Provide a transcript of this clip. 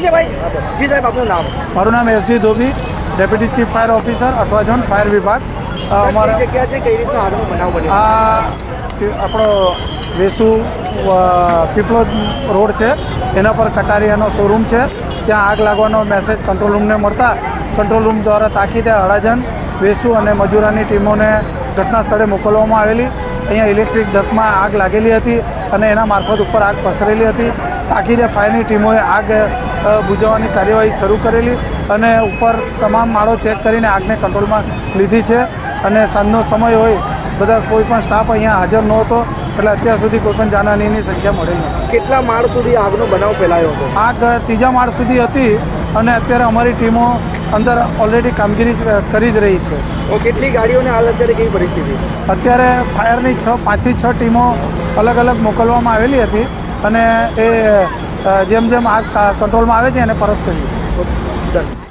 થઈ છે ભાઈ જી સાહેબ આપનું નામ? મારું નામ SD Dhobi deputy chief fire officer Athwa zone fire વિભાગ. અમારા જગ્યા છે? કઈ રીતનો આગનો બનાવ બન્યો? આ આપણો વેસુ અ, રોડ છે. એના પર કટારિયાનો શોરૂમ છે. ત્યાં આગ લાગવાનો મેસેજ કંટ્રોલ રૂમને મળતા કંટ્રોલ રૂમ દ્વારા તાકીદે અડાજન વેસુ અને મજૂરાની ટીમોને ઘટના સ્થળે મોકલવામાં આવેલી. અહીંયા ઇલેક્ટ્રિક ડકમાં આગ લાગેલી હતી અને એના મારફત ઉપર આગ પસરેલી હતી. તાકીદે ફાયરની ટીમોએ આગ અ, બુઝાવવાની કાર્યવાહી શરૂ કરેલી અને ઉપર તમામ માળો ચેક કરીને આગને કંટ્રોલમાં લીધી છે. અને સાંજનો સમય હોય બધા કોઈ પણ સ્ટાફ અહીંયા હાજર નહોતો એટલે અત્યાર સુધી કોઈ પણ જાનહાનીની સંખ્યા મળેલી નથી. કેટલા માળ સુધી આગનો બનાવ ફેલાયો હતો? આગ ત્રીજા માળ સુધી હતી અને અત્યારે અમારી ટીમો અંદર ઓલરેડી કામગીરી કરી જ રહી છે. કેટલી ગાડીઓને હાલ અત્યારે કેવી પરિસ્થિતિ? અત્યારે ફાયરની છ પાંચથી છ ટીમો અલગ અલગ મોકલવામાં આવેલી હતી અને એ જેમ જેમ આગ કંટ્રોલમાં આવે છે એને પરત કરી ડન.